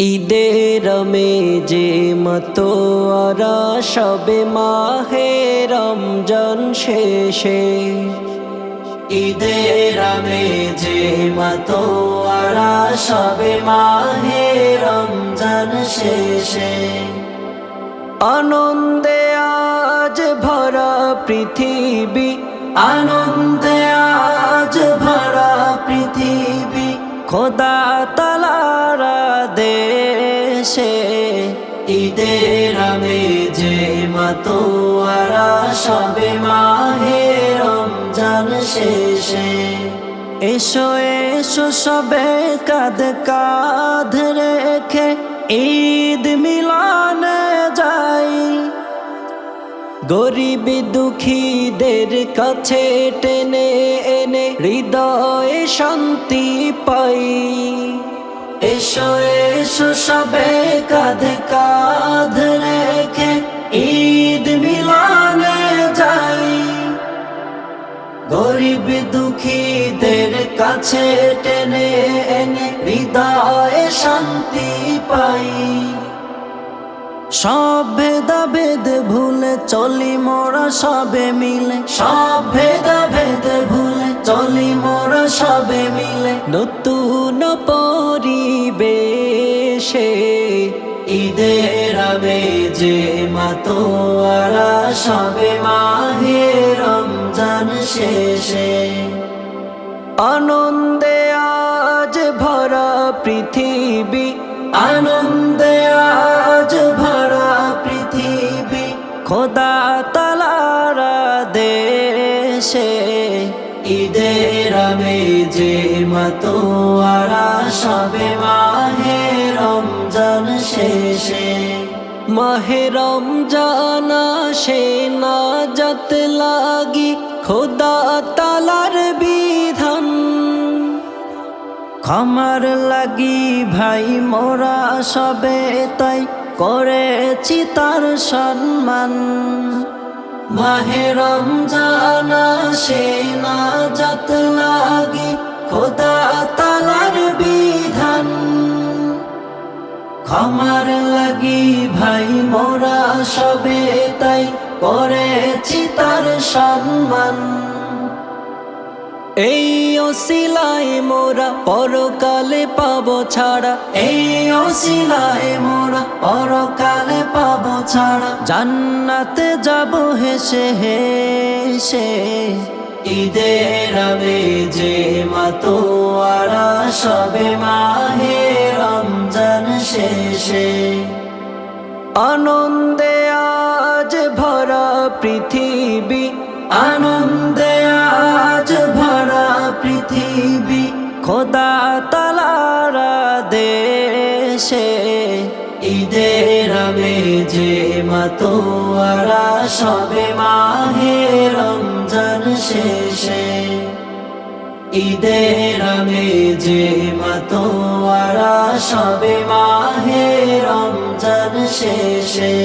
ঈদের যে মতো আরা সবে মাহে রমজান শেষে। ঈদের যে মতো আরা সবে মাহে রমজান শেষে। আনন্দে আজ ভরা পৃথিবী, আনন্দে আজ ভরা পৃথিবী। খোদা তালারা দেশে ঈদের আমি যে মাতোয়ারা সবে মাহে রমজান শেষে। এসো এসো, সবে কাঁধ কাঁধ রেখে ঈদ মিলানে যাই। গরিব দুঃখীদের কাছে টেনে এনে হৃদয়ে শান্তি পাই। এসো এসো সবে কাঁধে কাঁধ রেখে ঈদ মিলানে যাই। গরিব দুঃখীদের কাছে টেনে এনে হৃদয়ে শান্তি পাই। সব ভেদা ভেদ ভুলে চলি মোরা সবে মিলে। সব ভেদা ভেদ ভুলে চলি মোরা সবে মিলে। নতুন পরিবেশে ঈদের যে মাতোয়ারা সবে মাহে রমজান শেষে। আনন্দে আজ ভরা পৃথিবী, আনন্দে আজ ভরা পৃথিবী, খোদা তালারা দেশে ঈদের আমি যে মাতোয়ারা সবে মাহে রমজান শেষে, মাহে রমজান সে না যত লাগি খোদা তালার বিধান। ক্ষমার লাগি ভাই, মোরা সবে তাই করেছি তার সম্মান। মাহে রমজান সে না যত লাগি খোদা ক্ষমার লাগি ভাই, মোরা সবে তাই করেছি তার সম্মান। এই অসিলায় মোরা পরকালে পাবো ছাড়া। এই অসিলায় মোরা পরকালে পাবো ছাড়া। জান্নাতে যাব হেসে হেসে, ঈদের আবে যে মাতোয়ারা সবে মাহে। শেষে। আনন্দে আজ ভরা পৃথিবী, আনন্দে আজ ভরা পৃথিবী, খোদা তালারা দেশে ঈদের যে মাতোয়ারা, সবে মাহে রমজান শেষে। ঈদের যে মাতোয়ারা সবে মাহে রমজান শেষে।